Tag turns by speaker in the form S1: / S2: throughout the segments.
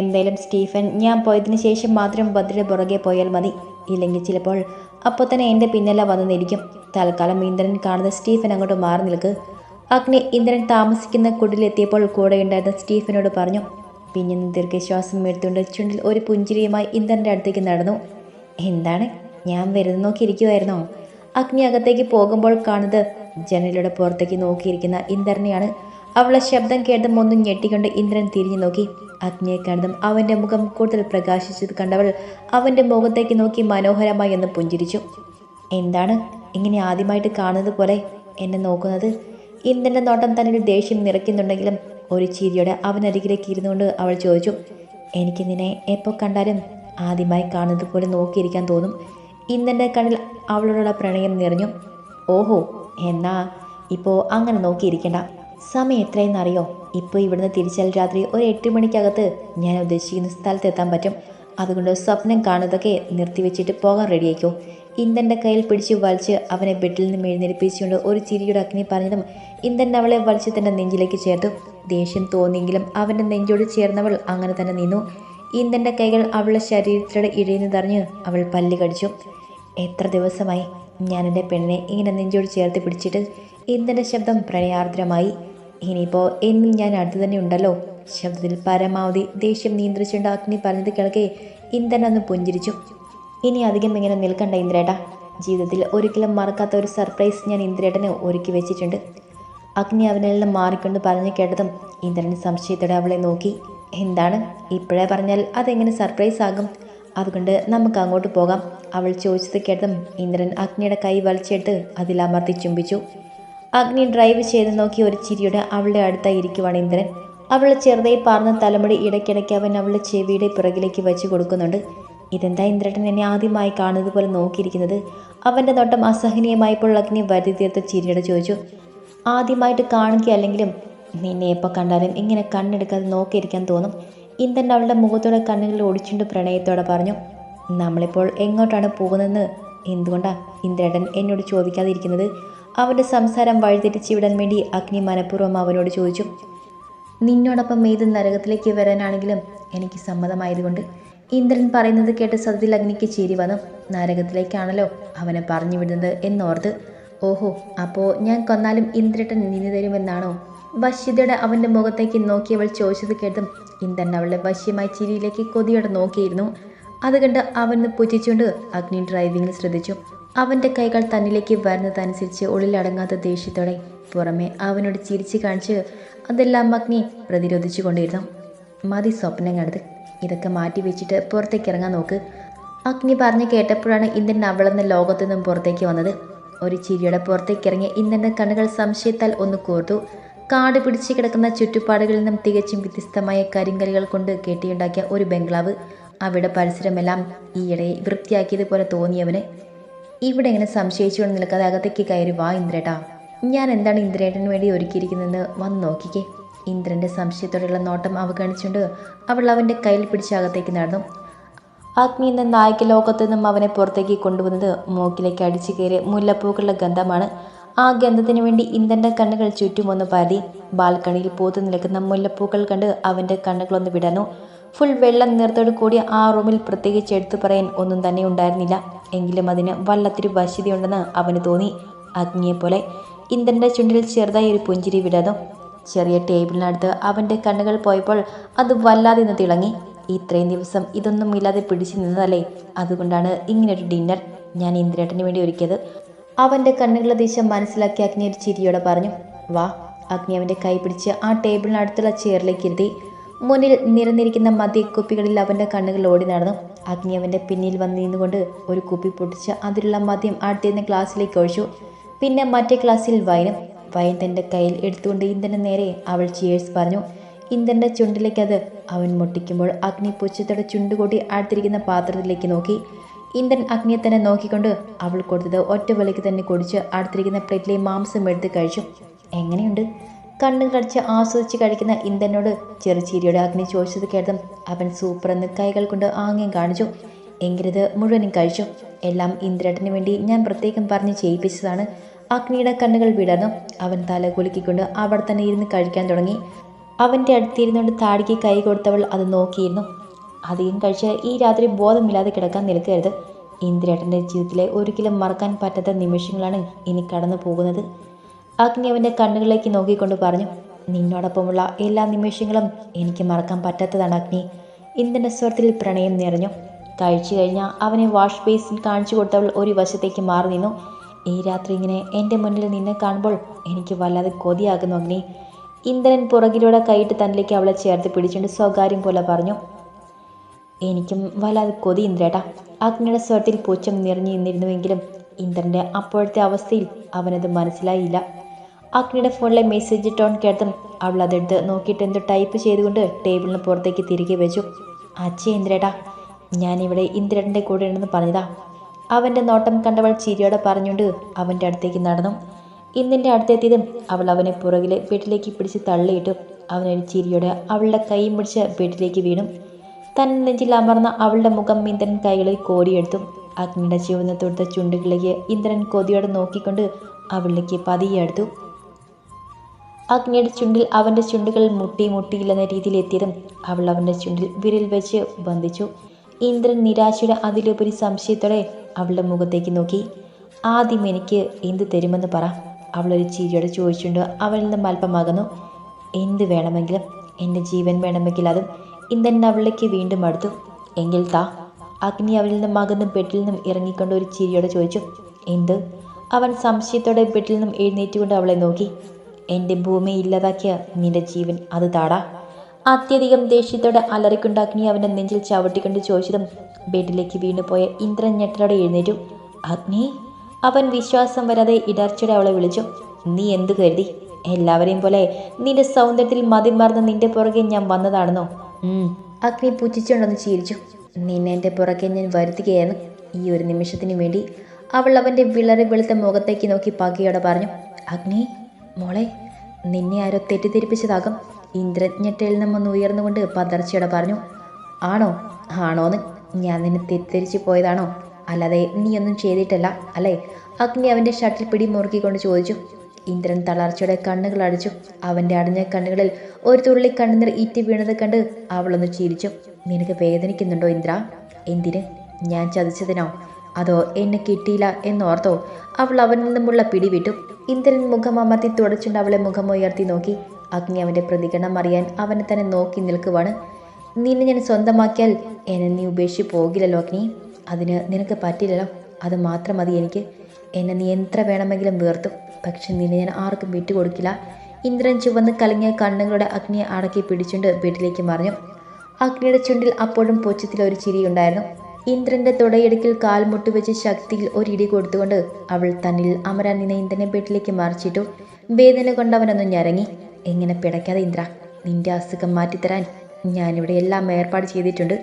S1: എന്തായാലും സ്റ്റീഫൻ ഞാൻ പോയതിന് ശേഷം മാത്രം ഭദ്രയുടെ പുറകെ പോയാൽ മതി. ഇല്ലെങ്കിൽ ചിലപ്പോൾ അപ്പോൾ തന്നെ എന്റെ പിന്നല്ല വന്നു നിൽക്കും. തൽക്കാലം ഇന്ദ്രൻ കാണുന്ന സ്റ്റീഫൻ അങ്ങോട്ട് മാറി നിൽക്ക്. അഗ്നി ഇന്ദ്രൻ താമസിക്കുന്ന കുടിലെത്തിയപ്പോൾ കൂടെയുണ്ടായിരുന്ന സ്റ്റീഫനോട് പറഞ്ഞു പിന്നെ ദീർഘശ്വാസം എടുത്തുകൊണ്ട് ചുണ്ടിൽ ഒരു പുഞ്ചിരിയുമായി ഇന്ദ്രന്റെ അടുത്തേക്ക് നടന്നു. എന്താണ്? ഞാൻ വരുന്ന നോക്കിയിരിക്കുമായിരുന്നോ അഗ്നി അകത്തേക്ക് പോകുമ്പോൾ കാണുന്നത് ജനലിലൂടെ പുറത്തേക്ക് നോക്കിയിരിക്കുന്ന ഇന്ദ്രനെയാണ്. അവളെ ശബ്ദം കേട്ടതും ഒന്നും ഞെട്ടിക്കൊണ്ട് ഇന്ദ്രൻ തിരിഞ്ഞു നോക്കി. അഗ്നിയെ കണ്ടതും അവന്റെ മുഖം കൂടുതൽ പ്രകാശിച്ചത് കണ്ടവൾ അവന്റെ മുഖത്തേക്ക് നോക്കി മനോഹരമായി ഒന്ന് പുഞ്ചിരിച്ചു. എന്താണ് ഇങ്ങനെ ആദ്യമായിട്ട് കാണുന്നത് പോലെ എന്നെ നോക്കുന്നത്? ഇന്ദ്രന്റെ നോട്ടം തന്നിൽ ദേഷ്യം നിറയ്ക്കുന്നുണ്ടെങ്കിലും ഒരു ചിരിയോടെ അവനരികിലേക്ക് ഇരുന്നുകൊണ്ട് അവൾ ചോദിച്ചു എനിക്ക് നിന്നെ എപ്പോൾ കണ്ടാലും ആദ്യമായി കാണുന്നത് പോലെ നോക്കിയിരിക്കാൻ തോന്നും. ഇന്ദ്രന്റെ കണ്ണിൽ അവളോടുള്ള പ്രണയം നിറഞ്ഞു. ഓഹോ എന്നാ ഇപ്പോൾ അങ്ങനെ നോക്കിയിരിക്കണ്ട. സമയം എത്രയെന്നറിയോ? ഇപ്പോൾ ഇവിടുന്ന് തിരിച്ചാൽ രാത്രി ഒരു എട്ട് മണിക്കകത്ത് ഞാൻ ഉദ്ദേശിക്കുന്ന സ്ഥലത്തെത്താൻ പറ്റും. അതുകൊണ്ട് സ്വപ്നം കാണുന്നതൊക്കെ നിർത്തിവെച്ചിട്ട് പോകാൻ റെഡിയായിക്കോ. ഇന്ദന്റെ കയ്യിൽ പിടിച്ച് വലിച്ച് അവനെ ബെഡിൽ നിന്ന് എഴുന്നേൽപ്പിച്ചുകൊണ്ട് ഒരു ചിരിയുടെ അഗ്നി പറഞ്ഞതും ഇന്ദൻ അവളെ വലിച്ച് തന്റെ നെഞ്ചിലേക്ക് ചേർത്തു. ദേഷ്യം തോന്നിയെങ്കിലും അവന്റെ നെഞ്ചോട് ചേർന്നവൾ അങ്ങനെ തന്നെ നിന്നു. ഇന്ദന്റെ കൈകൾ അവളുടെ ശരീരത്തിലൂടെ ഇഴയുന്നതറിഞ്ഞ് അവൾ പല്ല് കടിച്ചു. എത്ര ദിവസമായി ഞാൻ എന്റെ പെണ്ണിനെ ഇങ്ങനെ നെഞ്ചോട് ചേർത്ത് പിടിച്ചിട്ട്? ഇന്ദന്റെ ശബ്ദം പ്രണയാർദ്രമായി. ഇനിയിപ്പോൾ എന്നും ഞാൻ അടുത്ത് തന്നെ ഉണ്ടല്ലോ. ശബ്ദത്തിൽ പരമാവധി ദേഷ്യം നിയന്ത്രിച്ചുകൊണ്ട് അഗ്നി പറഞ്ഞത് കേൾക്കെ ഇന്ദ്രൻ പുഞ്ചിരിച്ചു. ഇനി അധികം ഇങ്ങനെ നിൽക്കണ്ട ഇന്ദ്രേട്ടാ. ജീവിതത്തിൽ ഒരിക്കലും മറക്കാത്ത ഒരു സർപ്രൈസ് ഞാൻ ഇന്ദ്രേട്ടനെ ഒരുക്കി വെച്ചിട്ടുണ്ട്. അഗ്നി അവനെല്ലാം മാറിക്കൊണ്ട് പറഞ്ഞു കേട്ടതും ഇന്ദ്രൻ സംശയത്തോടെ അവളെ നോക്കി. എന്താണ്? ഇപ്പോഴേ പറഞ്ഞാൽ അതെങ്ങനെ സർപ്രൈസ് ആകും? അതുകൊണ്ട് നമുക്ക് അങ്ങോട്ട് പോകാം. അവൾ ചോദിച്ചത് കേട്ടതും ഇന്ദ്രൻ അഗ്നിയുടെ കൈ വലിച്ചെടുത്ത് അതിലമർത്തി ചുംബിച്ചു. അഗ്നി ഡ്രൈവ് ചെയ്ത് നോക്കി ഒരു ചിരിയുടെ അവളുടെ അടുത്തായി ഇരിക്കുവാണ് ഇന്ദ്രൻ. അവൾ ചെറുതായി പാർന്ന തലമുടി ഇടയ്ക്കിടയ്ക്ക് അവൻ അവളുടെ ചെവിയുടെ പിറകിലേക്ക് വെച്ച് കൊടുക്കുന്നുണ്ട്. ഇതെന്താ ഇന്ദ്രട്ടൻ എന്നെ ആദ്യമായി കാണുന്നത് പോലെ നോക്കിയിരിക്കുന്നത്? അവന്റെ നോട്ടം അസഹനീയമായപ്പോൾ അഗ്നി വരുതി തീർത്ത ചിരിയുടെ ചോദിച്ചു ആദ്യമായിട്ട് കാണുകയല്ലെങ്കിലും നിന്നെ എപ്പോൾ കണ്ടാലും ഇങ്ങനെ കണ്ണെടുക്കാതെ നോക്കിയിരിക്കാൻ തോന്നും. ഇന്ദ്രൻ അവളുടെ മുഖത്തോടെ കണ്ണുകളിൽ ഒടിച്ചുകൊണ്ട് പ്രണയത്തോടെ പറഞ്ഞു നമ്മളിപ്പോൾ എങ്ങോട്ടാണ് പോകുന്നതെന്ന്? എന്തുകൊണ്ടാണ് ഇന്ദ്രേട്ടൻ എന്നോട് ചോദിക്കാതിരിക്കുന്നത്? അവന്റെ സംസാരം വഴിതെറ്റിച്ച് വിടാൻ വേണ്ടി അഗ്നി മനഃപൂർവം അവനോട് ചോദിച്ചു നിന്നോടൊപ്പം ഏത് നരകത്തിലേക്ക് വരാനാണെങ്കിലും എനിക്ക് സമ്മതമായതുകൊണ്ട് ഇന്ദ്രൻ പറയുന്നത് കേട്ട് സതിൽ അഗ്നിക്ക് ചിരി വന്നു. നരകത്തിലേക്കാണല്ലോ അവനെ പറഞ്ഞു വിടുന്നത് എന്നോർത്ത് ഓഹോ അപ്പോൾ ഞാൻ കൊന്നാലും ഇന്ദ്രട്ടൻ നിന്നു തരുമെന്നാണോ? വശ്യതയുടെ അവന്റെ മുഖത്തേക്ക് നോക്കിയവൾ ചോദിച്ചത് കേട്ടും ഇന്ദ്രൻ അവളുടെ വശ്യമായ ചിരിയിലേക്ക് കൊതിയോടെ നോക്കിയിരുന്നു. അത് കണ്ട് അവന് പുച്ഛിച്ചുകൊണ്ട് അഗ്നി ഡ്രൈവിംഗിൽ ശ്രദ്ധിച്ചു. അവന്റെ കൈകൾ തന്നിലേക്ക് വരുന്നതനുസരിച്ച് ഉള്ളിലടങ്ങാത്ത ദേഷ്യത്തോടെ പുറമെ അവനോട് ചിരിച്ചു കാണിച്ച് അതെല്ലാം അഗ്നി പ്രതിരോധിച്ചു കൊണ്ടിരുന്നു. മതി സ്വപ്നം കണ്ടത് ഇതൊക്കെ മാറ്റി വെച്ചിട്ട് പുറത്തേക്ക് ഇറങ്ങാൻ നോക്ക്. അഗ്നി പറഞ്ഞു കേട്ടപ്പോഴാണ് ഇന്ദ്രൻ അവളെന്ന ലോകത്തു നിന്നും പുറത്തേക്ക് വന്നത്. ഒരു ചിരിയുടെ പുറത്തേക്ക് ഇറങ്ങിയ ഇന്ദ്രന്റെ കണ്ണുകൾ സംശയത്താൽ ഒന്ന് കോർത്തു. കാട് പിടിച്ച് കിടക്കുന്ന ചുറ്റുപാടുകളിൽ നിന്നും തികച്ചും വ്യത്യസ്തമായ കരിങ്കലുകൾ കൊണ്ട് കെട്ടിയുണ്ടാക്കിയ ഒരു ബംഗ്ലാവ്. അവിടെ പരിസരമെല്ലാം ഈയിടെ വൃത്തിയാക്കിയതുപോലെ തോന്നിയവന്. ഇവിടെ ഇങ്ങനെ സംശയിച്ചുകൊണ്ട് നിൽക്കാതെ അകത്തേക്ക് കയറി വാ ഇന്ദ്രേട്ടാ. ഞാൻ എന്താണ് ഇന്ദ്രേട്ടന് വേണ്ടി ഒരുക്കിയിരിക്കുന്നതെന്ന് വന്ന് നോക്കിക്കേ. ഇന്ദ്രന്റെ സംശയത്തോടെയുള്ള നോട്ടം അവഗണിച്ചുകൊണ്ട് അവൾ അവന്റെ കയ്യിൽ പിടിച്ച് അകത്തേക്ക് നടന്നു. അഗ്നി എന്ന നായക ലോകത്തു നിന്നും അവനെ പുറത്തേക്ക് കൊണ്ടുവന്നത് മൂക്കിലേക്ക് അടിച്ചു കയറി മുല്ലപ്പൂക്കളുടെ ഗന്ധമാണ്. ആ ഗന്ധത്തിന് വേണ്ടി ഇന്ദ്രന്റെ കണ്ണുകൾ ചുറ്റുമൊന്ന് പരതി ബാൽക്കണിയിൽ പൂത്തു നിൽക്കുന്ന മുല്ലപ്പൂക്കൾ കണ്ട് അവന്റെ കണ്ണുകളൊന്ന് വിടന്നു ഫുൾ വെള്ളം നിറത്തോട് കൂടി ആ റൂമിൽ പ്രത്യേകിച്ച് എടുത്തു പറയാൻ ഒന്നും തന്നെ ഉണ്ടായിരുന്നില്ല. എങ്കിലും അതിന് വല്ലത്തിരി വശ്യതയുണ്ടെന്ന് അവന് തോന്നി. അഗ്നിയെപ്പോലെ ഇന്ദ്രന്റെ ചുണ്ടിൽ ചെറുതായി ഒരു പുഞ്ചിരി വിടാതും ചെറിയ ടേബിളിനടുത്ത് അവന്റെ കണ്ണുകൾ പോയപ്പോൾ അത് വല്ലാതെ നിന്ന് തിളങ്ങി. ഇത്രയും ദിവസം ഇതൊന്നും ഇല്ലാതെ പിടിച്ചു നിന്നതല്ലേ? അതുകൊണ്ടാണ് ഇങ്ങനൊരു ഡിന്നർ ഞാൻ ഇന്ദ്രേട്ടന് വേണ്ടി ഒരുക്കിയത്. അവന്റെ കണ്ണുകളുടെ ദിശ മനസ്സിലാക്കി അഗ്നി ഒരു ചിരിയോടെ പറഞ്ഞു വാ. അഗ്നി അവന്റെ കൈ പിടിച്ച് ആ ടേബിളിനടുത്തുള്ള ചെയറിലേക്ക് ഇരുത്തി മുന്നിൽ നിരന്നിരിക്കുന്ന മദ്യക്കുപ്പികളിൽ അവന്റെ കണ്ണുകൾ ഓടി നടന്നു. അഗ്നി അവന്റെ പിന്നിൽ വന്ന് നിന്നുകൊണ്ട് ഒരു കുപ്പി പൊട്ടിച്ച് അതിലുള്ള മദ്യം അടുത്തിരുന്ന ഗ്ലാസ്സിലേക്ക് ഒഴിച്ചു. പിന്നെ മറ്റേ ഗ്ലാസ്സിൽ വൈനും വയൻ തന്റെ കയ്യിൽ എടുത്തുകൊണ്ട് ഇന്ദ്രന് നേരെ അവൾ ചിയേഴ്സ് പറഞ്ഞു. ഇന്ദ്രന്റെ ചുണ്ടിലേക്ക് അത് അവൻ മുട്ടിക്കുമ്പോൾ അഗ്നി പുച്ഛത്തോടെ ചുണ്ടുകൂട്ടി അടുത്തിരിക്കുന്ന പാത്രത്തിലേക്ക് നോക്കി. ഇന്ദ്രൻ അഗ്നിയെ തന്നെ നോക്കിക്കൊണ്ട് അവൾ കൊടുത്തത് ഒറ്റ വിലയ്ക്ക് തന്നെ കുടിച്ച് അടുത്തിരിക്കുന്ന പ്ലേറ്റിലെ മാംസം എടുത്ത് കഴിച്ചു. എങ്ങനെയുണ്ട്? കണ്ണു കടിച്ച് ആസ്വദിച്ച് കഴിക്കുന്ന ഇന്ദനോട് ചെറുചീരിയുടെ അഗ്നി ചോദിച്ചത് കേട്ടതും അവൻ സൂപ്പർ എന്ന് കൈകൾ കൊണ്ട് ആംഗ്യം കാണിച്ചു. എങ്കിലത് മുഴുവനും കഴിച്ചു. എല്ലാം ഇന്ദ്രേട്ടന് വേണ്ടി ഞാൻ പ്രത്യേകം പറഞ്ഞ് ചെയ്യിപ്പിച്ചതാണ്. അഗ്നിയുടെ കണ്ണുകൾ വിടർന്നു. അവൻ തല കുലുക്കിക്കൊണ്ട് അവിടെ തന്നെ ഇരുന്ന് കഴിക്കാൻ തുടങ്ങി. അവന്റെ അടുത്തിരുന്നുകൊണ്ട് താടിക്ക് കൈ കൊടുത്തവൾ അത് നോക്കിയിരുന്നു. അധികം കഴിച്ച് ഈ രാത്രി ബോധമില്ലാതെ കിടക്കാൻ നിൽക്കരുത്. ഇന്ദ്രേട്ടന്റെ ജീവിതത്തിലെ ഒരിക്കലും മറക്കാൻ പറ്റാത്ത നിമിഷങ്ങളാണ് ഇനി കടന്നു പോകുന്നത് അഗ്നി അവന്റെ കണ്ണുകളിലേക്ക് നോക്കിക്കൊണ്ട് പറഞ്ഞു നിന്നോടൊപ്പമുള്ള എല്ലാ നിമിഷങ്ങളും എനിക്ക് മറക്കാൻ പറ്റാത്തതാണ് അഗ്നി. ഇന്ദനസ്വരത്തിൽ സ്വരത്തിൽ പ്രണയം നിറഞ്ഞു. കഴിച്ചു കഴിഞ്ഞാൽ അവനെ വാഷ് ബേസിൻ കാണിച്ചു കൊടുത്തവൾ ഒരു വശത്തേക്ക് മാറി നിന്നു. ഈ രാത്രി ഇങ്ങനെ എന്റെ മുന്നിൽ നിന്നെ കാണുമ്പോൾ എനിക്ക് വല്ലാതെ കൊതിയാകുന്നു അഗ്നി. ഇന്ദ്രൻ പുറകിലൂടെ കൈയിട്ട് തന്നിലേക്ക് അവളെ ചേർത്ത് പിടിച്ചുകൊണ്ട് സ്വകാര്യം പോലെ പറഞ്ഞു എനിക്കും വല്ലാതെ കൊതി ഇന്ദ്രേട്ടാ. അഗ്നിയുടെ സ്വരത്തിൽ പൂച്ചം നിറഞ്ഞു നിന്നിരുന്നുവെങ്കിലും ഇന്ദ്രന്റെ അപ്പോഴത്തെ അവസ്ഥയിൽ അവനത് മനസ്സിലായില്ല. അഗ്നിയുടെ ഫോണിലെ മെസ്സേജ് ടോൺ കേട്ടും അവൾ അതെടുത്ത് നോക്കിയിട്ട് എന്തോ ടൈപ്പ് ചെയ്തുകൊണ്ട് ടേബിളിന് പുറത്തേക്ക് തിരികെ വെച്ചു. അച്ഛേ ഇന്ദ്രേട്ടാ ഞാനിവിടെ ഇന്ദ്രേട്ടന്റെ കൂടെ ഉണ്ടെന്ന് പറഞ്ഞതാ. അവന്റെ നോട്ടം കണ്ടവൾ ചിരിയോടെ പറഞ്ഞുകൊണ്ട് അവന്റെ അടുത്തേക്ക് നടന്നു. ഇന്നിന്റെ അടുത്തെത്തിയതും അവൾ അവനെ പുറകിൽ വീട്ടിലേക്ക് പിടിച്ച് തള്ളിയിട്ടു അവനൊരു ചിരിയോടെ അവളുടെ കൈയും പിടിച്ച് വീട്ടിലേക്ക് വീണു. തൻ നെഞ്ചിൽ അമർന്ന അവളുടെ മുഖം ഇന്ദ്രൻ കൈകളിൽ കോരിയെടുത്തു. അഗ്നിയുടെ ചുവന്ന തൊടുത്ത ചുണ്ടുകളിലേക്ക് ഇന്ദ്രൻ കൊതിയോടെ നോക്കിക്കൊണ്ട് അവളിലേക്ക് പതിയെ അടുത്തു. അഗ്നിയുടെ ചുണ്ടിൽ അവന്റെ ചുണ്ടുകൾ മുട്ടി മുട്ടിയില്ലെന്ന രീതിയിൽ എത്തിയതും അവൾ അവന്റെ ചുണ്ടിൽ വിരൽ വെച്ച് ബന്ധിച്ചു. ഇന്ദ്രൻ നിരാശയുടെ അതിലുപരി സംശയത്തോടെ അവളുടെ മുഖത്തേക്ക് നോക്കി. ആദ്യം എനിക്ക് എന്ത് തരുമെന്ന് പറ. അവളൊരു ചിരിയോടെ ചോദിച്ചുകൊണ്ട് അവളിൽ നിന്നും അല്പമാകുന്നു. എന്ത് വേണമെങ്കിലും എന്റെ ജീവൻ വേണമെങ്കിൽ അതും ഇന്ദ്രൻ അവളിലേക്ക് വീണ്ടും അടുത്തു. എങ്കിൽ താ. അഗ്നി അവളിൽ നിന്നും അകന്ന് ബെഡിൽ നിന്നും ഇറങ്ങിക്കൊണ്ട് ഒരു ചിരിയോടെ ചോദിച്ചു. എന്ത്? അവൻ സംശയത്തോടെ ബെഡിൽ നിന്നും എഴുന്നേറ്റുകൊണ്ട് അവളെ നോക്കി. എന്റെ ഭൂമി ഇല്ലാതാക്കിയ നിന്റെ ജീവൻ അത് താടാ. അത്യധികം ദേഷ്യത്തോടെ അലറിക്കുണ്ടാക്കി അവന്റെ നെഞ്ചിൽ ചവിട്ടിക്കൊണ്ട് ചോദിച്ചതും ബെഡിലേക്ക് വീണുപോയ ഇന്ദ്രൻ ഞെട്ടലോടെ എഴുന്നേറ്റു. അഗ്നി? അവൻ വിശ്വാസം വരാതെ ഇടർച്ചയുടെ അവളെ വിളിച്ചു. നീ എന്തു കരുതി? എല്ലാവരെയും പോലെ നിന്റെ സൗന്ദര്യത്തിൽ മതിമറന്ന് നിന്റെ പുറകെ ഞാൻ വന്നതാണെന്നോ. അഗ്നി പുച്ഛിച്ചുകൊണ്ടൊന്ന് ചിരിച്ചു. നിന്നെ എന്റെ പുറകെ ഞാൻ വരുത്തുകയായിരുന്നു. ഈ ഒരു നിമിഷത്തിന് വേണ്ടി അവൾ അവന്റെ വിളറി വെളുത്ത മുഖത്തേക്ക് നോക്കി പകയോടെ പറഞ്ഞു. അഗ്നി? മോളെ നിന്നെ ആരോ തെറ്റിദ്ധരിപ്പിച്ചതാകും. ഇന്ദ്രജ്ഞട്ടയിൽ നിന്നൊന്ന് ഉയർന്നുകൊണ്ട് പതർച്ചയോടെ പറഞ്ഞു ആണോ? ആണോന്ന്? ഞാൻ നിന്നെ തെറ്റിദ്ധരിച്ചു പോയതാണോ? അല്ലാതെ നീയൊന്നും ചെയ്തിട്ടല്ല അല്ലേ? അഗ്നി അവന്റെ ഷട്ടിൽ പിടി മുറുക്കിക്കൊണ്ട് ചോദിച്ചു. ഇന്ദ്രൻ തളർച്ചയുടെ കണ്ണുകൾ അടിച്ചു. അവന്റെ അടഞ്ഞ കണ്ണുകളിൽ ഒരു തുള്ളി കണ്ണുനീർ ഈറ്റി വീണത് കണ്ട് അവളൊന്ന് ചിരിച്ചു. നിനക്ക് വേദനിക്കുന്നുണ്ടോ ഇന്ദ്ര? എന്തിന്? ഞാൻ ചതിച്ചതിനോ? അതോ എന്നെ കിട്ടിയില്ല എന്നോർത്തോ? അവൾ അവനിൽ നിന്നുമുള്ള പിടിവിട്ടു. ഇന്ദ്രൻ മുഖം അമർത്തി തുടച്ചുകൊണ്ട് അവളെ മുഖം ഉയർത്തി നോക്കി. അഗ്നി അവന്റെ പ്രതികരണം അറിയാൻ അവനെ തന്നെ നോക്കി നിൽക്കുവാണ്. നിന്നെ ഞാൻ സ്വന്തമാക്കിയാൽ എന്നെ നീ ഉപേക്ഷിച്ച് പോകില്ലല്ലോ അഗ്നി. അതിന് നിനക്ക് പറ്റില്ലല്ലോ. അത് മാത്രം മതി എനിക്ക്. എന്നെ നീ എത്ര വേണമെങ്കിലും വീർത്തു. പക്ഷെ നിന്നെ ഞാൻ ആർക്കും വിട്ടുകൊടുക്കില്ല. ഇന്ദ്രൻ ചുവന്ന് കലങ്ങിയ കണ്ണുകളുടെ അഗ്നിയെ അടക്കി പിടിച്ചുകൊണ്ട് വീട്ടിലേക്ക് മറിഞ്ഞു. അഗ്നിയുടെ ചുണ്ടിൽ അപ്പോഴും പൊച്ചത്തിൽ ഒരു ചിരിയുണ്ടായിരുന്നു. ഇന്ദ്രന്റെ തുടയിടുക്കിൽ കാൽമുട്ട് വെച്ച് ശക്തിയിൽ ഒരിടി കൊടുത്തുകൊണ്ട് അവൾ തന്നിൽ അമരാൻ ഇന്ദ്രനെ വീട്ടിലേക്ക് മറിച്ചിട്ടു വേദന കൊണ്ടവനൊന്നും ഞരങ്ങി. എങ്ങനെ പിടയ്ക്കാതെ ഇന്ദ്ര നിന്റെ അസുഖം മാറ്റിത്തരാൻ ഞാനിവിടെ എല്ലാം ഏർപ്പാട് ചെയ്തിട്ടുണ്ട്.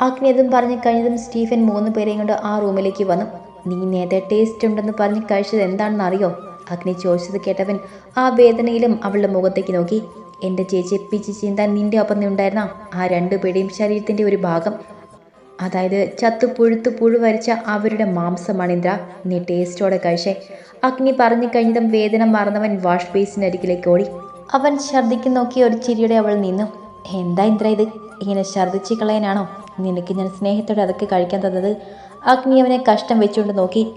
S1: അഗ്നിയതും പറഞ്ഞ് കഴിഞ്ഞതും സ്റ്റീഫൻ മൂന്ന് പേരെയും കൊണ്ട് ആ റൂമിലേക്ക് വന്നു. നീ നേരത്തെ ടേസ്റ്റ് ഉണ്ടെന്ന് പറഞ്ഞ് കഴിച്ചത് എന്താണെന്ന് അറിയോ അഗ്നി ചോദിച്ചത് കേട്ടവൻ ആ വേദനയിലും അവളുടെ മുഖത്തേക്ക് നോക്കി. എന്റെ ചേച്ചി പിച്ചി ചീന്താൻ നിന്റെ ഒപ്പം ഉണ്ടായിരുന്ന ആ രണ്ടു പേടിയും ശരീരത്തിന്റെ ഒരു ഭാഗം. അതായത് ചത്തു പുഴുത്ത് പുഴു വരച്ച അവരുടെ മാംസമാണ് ഇന്ദ്ര നീ ടേസ്റ്റോടെ കഴിച്ചേ. അഗ്നി പറഞ്ഞു കഴിഞ്ഞതും വേദന മറന്നവൻ വാഷ് ബേസിനരികിലേക്ക് ഓടി. അവൻ ഛർദ്ദിക്ക് നോക്കി ഒരു ചിരിയുടെ അവൾ നിന്നു. എന്താ ഇന്ദ്ര ഇത്? ഇങ്ങനെ ഛർദ്ദിച്ച് കളയാനാണോ? നിനക്ക് ഞാൻ സ്നേഹത്തോടെ അതൊക്കെ കഴിക്കാൻ തന്നത്? അഗ്നി അവനെ കഷ്ടം വെച്ചുകൊണ്ട് നോക്കി.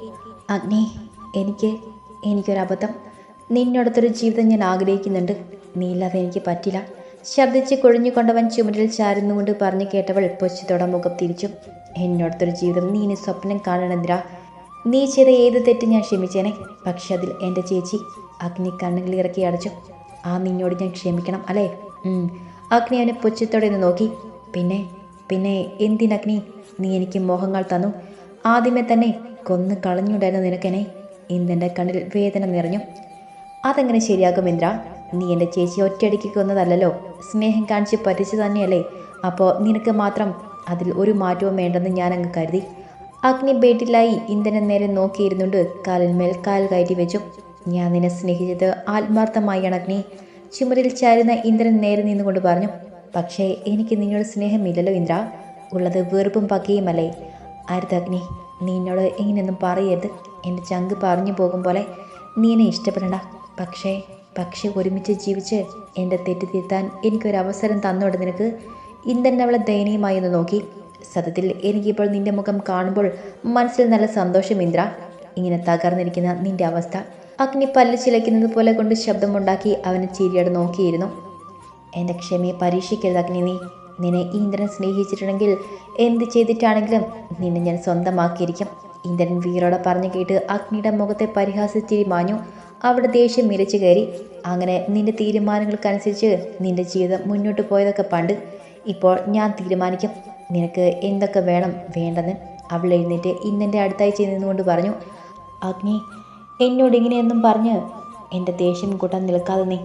S1: അഗ്നി എനിക്ക് എനിക്കൊരബദ്ധം. നിന്നോടത്തൊരു ജീവിതം ഞാൻ ആഗ്രഹിക്കുന്നുണ്ട്. നീ ഇല്ലാതെ എനിക്ക് പറ്റില്ല. ശബ്ദിച്ച് കൊഴിഞ്ഞുകൊണ്ടവൻ ചുമരിൽ ചാരുന്നുകൊണ്ട് പറഞ്ഞു കേട്ടവൾ പൊച്ചത്തോടെ മുഖം തിരിച്ചു. എന്നോടത്തൊരു ജീവിതം നീ ഇനി സ്വപ്നം കാണണമെന്നില്ല നീ ചെയ്ത ഏത് തെറ്റ് ഞാൻ ക്ഷമിച്ചേനെ. പക്ഷെ അതിൽ എന്റെ ചേച്ചി അഗ്നി കണ്ണുകളിൽ ഇറക്കി അടച്ചു. ആ നിന്നോട് ഞാൻ ക്ഷമിക്കണം അല്ലേ. അഗ്നി അവനെ പുച്ഛത്തോടെ ഒന്ന് നോക്കി. പിന്നെ പിന്നെ എന്തിനഗ്നി നീ എനിക്ക് മോഹങ്ങൾ തന്നു. ആദ്യമേ തന്നെ കൊന്നു കളഞ്ഞുണ്ടായിരുന്നു നിനക്കെന്നെ ഇന്നെന്റെ കണ്ണിൽ വേദന നിറഞ്ഞു. അതെങ്ങനെ ശരിയാകും ഇന്ദ്ര? നീ എന്റെ ചേച്ചി ഒറ്റയടിക്ക് കൊന്നതല്ലല്ലോ. സ്നേഹം കാണിച്ച് പറ്റിച്ചു തന്നെയല്ലേ. അപ്പോൾ നിനക്ക് മാത്രം അതിൽ ഒരു മാറ്റവും വേണ്ടെന്ന് ഞാൻ അങ്ങ് കരുതി. അഗ്നി ബേട്ടിലായി ഇന്ധനം നേരെ നോക്കിയിരുന്നുണ്ട്. കാലിന്മേൽ കാൽ കയറ്റി വെച്ചു. ഞാൻ നിന്നെ സ്നേഹിച്ചത് ആത്മാർത്ഥമായാണ് അഗ്നി. ചുമരിൽ ചാരുന്ന ഇന്ദ്രൻ നേരെ നിന്നുകൊണ്ട് പറഞ്ഞു പക്ഷേ എനിക്ക് നിന്നോട് സ്നേഹമില്ലല്ലോ ഇന്ദ്ര. ഉള്ളത് വെറുപ്പും പകയുമല്ലേ. അരുത് അഗ്നി നീ എന്നോട് ഇങ്ങനെയൊന്നും പറയരുത്. എന്റെ ചങ്ക് പറഞ്ഞു പോകും പോലെ. നീ എന്നെ ഇഷ്ടപ്പെടണ്ട. പക്ഷേ പക്ഷെ ഒരുമിച്ച് ജീവിച്ച് എന്റെ തെറ്റ് തിരുത്താൻ എനിക്കൊരു അവസരം തന്നോട് നിനക്ക്. ഇന്ദ്രൻ അവളെ ദയനീയമായി ഒന്ന് നോക്കി. സത്യത്തിൽ എനിക്കിപ്പോൾ നിന്റെ മുഖം കാണുമ്പോൾ മനസ്സിൽ നല്ല സന്തോഷം ഇന്ദ്ര. ഇങ്ങനെ തകർന്നിരിക്കുന്ന നിന്റെ അവസ്ഥ. അഗ്നി പല്ല് ചിലയ്ക്കുന്നത് പോലെ കൊണ്ട് ശബ്ദമുണ്ടാക്കി അവനെ ചിരിയോടെ നോക്കിയിരുന്നു. എന്റെ ക്ഷമയെ പരീക്ഷിക്കരുത് അഗ്നി നീ. നിന്നെ ഇന്ദ്രൻ സ്നേഹിച്ചിട്ടുണ്ടെങ്കിൽ എന്ത് ചെയ്തിട്ടാണെങ്കിലും നിന്നെ ഞാൻ സ്വന്തമാക്കിയിരിക്കും. ഇന്ദ്രൻ വീരോടെ പറഞ്ഞു കേട്ട് അഗ്നിയുടെ മുഖത്തെ പരിഹാസിച്ചിരി മാഞ്ഞു. അവിടെ ദേഷ്യം മിരച്ചു കയറി. അങ്ങനെ നിന്റെ തീരുമാനങ്ങൾക്കനുസരിച്ച് നിന്റെ ജീവിതം മുന്നോട്ട് പോയതൊക്കെ പണ്ട്. ഇപ്പോൾ ഞാൻ തീരുമാനിക്കും. നിനക്ക് എന്തൊക്കെ വേണം വേണ്ടെന്ന്. അവൾ എഴുന്നേറ്റ് ഇന്നെന്റെ അടുത്തായി ചെയ്യുന്നതുകൊണ്ട് പറഞ്ഞു അഗ്നി എന്നോട് ഇങ്ങനെയൊന്നും പറഞ്ഞ്. എന്റെ ദേഷ്യം കൂട്ടാൻ നിൽക്കാതെ നീ.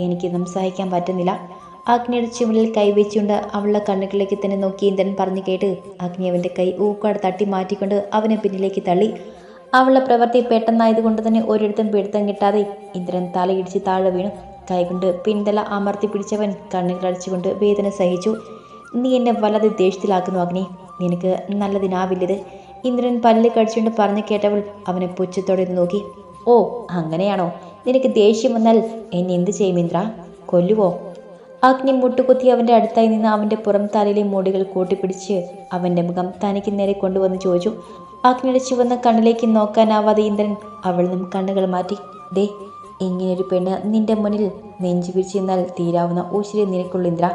S1: എനിക്കൊന്നും സഹിക്കാൻ പറ്റുന്നില്ല. അഗ്നിയുടെ ചുമലിൽ കൈവച്ചുകൊണ്ട് അവളുടെ കണ്ണുകളിലേക്ക് തന്നെ നോക്കി ഇന്ദ്രൻ പറഞ്ഞു കേട്ട് അഗ്നി അവന്റെ കൈ ഊക്കാട് തട്ടി മാറ്റിക്കൊണ്ട് അവനെ പിന്നിലേക്ക് തള്ളി. അവളുടെ പ്രവൃത്തി പെട്ടെന്നായതുകൊണ്ട് തന്നെ ഒരിടത്തും പിടുത്തം കിട്ടാതെ ഇന്ദ്രൻ തലയിടിച്ച് താഴെ വീണു. കൈകൊണ്ട് പിന്തല അമർത്തി പിടിച്ചവൻ കണ്ണുകൾ അടിച്ചുകൊണ്ട് വേദന സഹിച്ചു. നീ എന്നെ വല്ലാതെ ദേഷ്യത്തിലാക്കുന്നു അഗ്നി. നിനക്ക് നല്ലതിനാവില്ലത്. ഇന്ദ്രൻ പല്ല് കടിച്ചുകൊണ്ട് പറഞ്ഞു കേട്ടവൾ അവനെ പുച്ഛത്തോടെ നോക്കി. ഓ അങ്ങനെയാണോ? നിനക്ക് ദേഷ്യം വന്നാൽ എന്നെ എന്ത് ചെയ്യും ഇന്ദ്ര? കൊല്ലുവോ? അഗ്നി മുട്ടുകുത്തി അവന്റെ അടുത്തായി നിന്ന് അവന്റെ പുറം തലയിലെ മുടികൾ കൂട്ടിപ്പിടിച്ച് അവന്റെ മുഖം തനിക്ക് നേരെ കൊണ്ടുവന്ന് ചോദിച്ചു. അഗ്നിയുടെ ചുവന്ന കണ്ണിലേക്ക് നോക്കാനാവാതെ ഇന്ദ്രൻ അവൾ നിന്നും കണ്ണുകൾ മാറ്റി ദേ ഇങ്ങനൊരു പെണ്ണ് നിന്റെ മുന്നിൽ നെഞ്ചു പിരിച്ചു നിന്നാൽ തീരാവുന്ന ഊശ്വരി നിനക്കുള്ള ഇന്ദ്ര.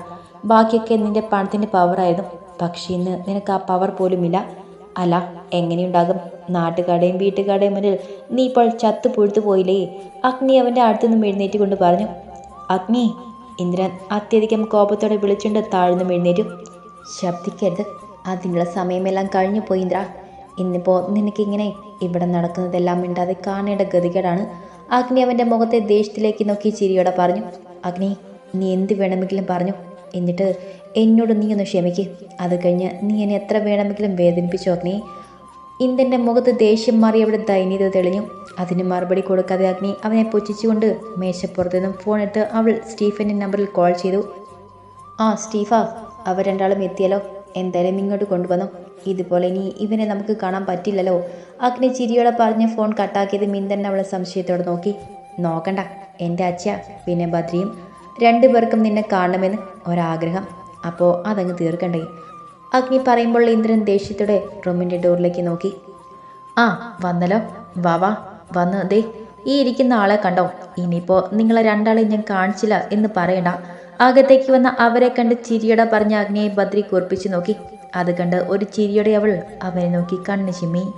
S1: ബാക്കിയൊക്കെ നിന്റെ പണത്തിന്റെ പവറായിരുന്നു പക്ഷേ ഇന്ന് നിനക്ക് ആ പവർ പോലുമില്ല. അല്ല എങ്ങനെയുണ്ടാകും? നാട്ടുകാരുടെയും വീട്ടുകാരുടെയും മുന്നിൽ നീ ഇപ്പോൾ ചത്തു പൊഴുത്തു പോയില്ലേ? അഗ്നി അവന്റെ അടുത്തുനിന്നും എഴുന്നേറ്റ് കൊണ്ട് പറഞ്ഞു അഗ്നി ഇന്ദ്രൻ അത്യധികം കോപത്തോടെ വിളിച്ചുകൊണ്ട് താഴ്ന്നു എഴുന്നേറ്റു. ശബ്ദിക്കരുത്. അതിനുള്ള സമയമെല്ലാം കഴിഞ്ഞു പോയി ഇന്ദ്ര. ഇന്നിപ്പോൾ നിനക്കിങ്ങനെ ഇവിടെ നടക്കുന്നതെല്ലാം മിണ്ടാതെ കാണേണ്ട ഗതികേടാണ്. അഗ്നി അവന്റെ മുഖത്തെ ദേഷ്യത്തിലേക്ക് നോക്കി ചിരിയോടെ പറഞ്ഞു. അഗ്നി നീ എന്ത് വേണമെങ്കിലും പറഞ്ഞു. എന്നിട്ട് എന്നോട് നീ ഒന്ന് ക്ഷമിക്ക്. അത് കഴിഞ്ഞ് നീ എന്നെ എത്ര വേണമെങ്കിലും വേദനിപ്പിച്ചു അഗ്നി. ഇന്ദന്റെ മുഖത്ത് ദേഷ്യം മാറി അവിടെ ദൈന്യത തെളിഞ്ഞു. അതിന് മറുപടി കൊടുക്കാതെ അഗ്നി അവനെ പുച്ഛിച്ചുകൊണ്ട് മേശപ്പുറത്ത് നിന്നും ഫോൺ എടുത്ത് അവൾ സ്റ്റീഫന്റെ നമ്പറിൽ കോൾ ചെയ്തു. ആ സ്റ്റീഫ അവർ രണ്ടാളും എത്തിയല്ലോ. എന്തായാലും ഇങ്ങോട്ട് കൊണ്ടുവന്നു. ഇതുപോലെ ഇനി ഇവനെ നമുക്ക് കാണാൻ പറ്റില്ലല്ലോ. അഗ്നി ചിരിയോടെ പറഞ്ഞ് ഫോൺ കട്ടാക്കിയത് മിന്തൻ അവളെ സംശയത്തോടെ നോക്കി. നോക്കണ്ട എന്റെ അച്ഛ പിന്നെ ബദ്രിയും. രണ്ടുപേർക്കും നിന്നെ കാണണമെന്ന് ഒരാഗ്രഹം. അപ്പോൾ അതങ്ങ് തീർക്കണ്ടേ? അഗ്നി പറയുമ്പോൾ ഇന്ദ്രൻ ദേഷ്യത്തോടെ റൂമിന്റെ ഡോറിലേക്ക് നോക്കി. ആ വന്നല്ലോ. വാ വാ. വന്ന് ദേ ഈ ഇരിക്കുന്ന ആളെ കണ്ടോ? ഇനിയിപ്പോൾ നിങ്ങളെ രണ്ടാളെയും ഞാൻ കാണിച്ചില്ല എന്ന് പറയണ്ട. അകത്തേക്ക് വന്ന അവരെ കണ്ട് ചിരിയോടെ പറഞ്ഞ അഗ്നിയെ ബദ്രി കുറിപ്പിച്ചു നോക്കി. അത് കണ്ട് ഒരു ചിരിയോടെ അവൾ അവനെ നോക്കി കണ്ണ് ചിമ്മി.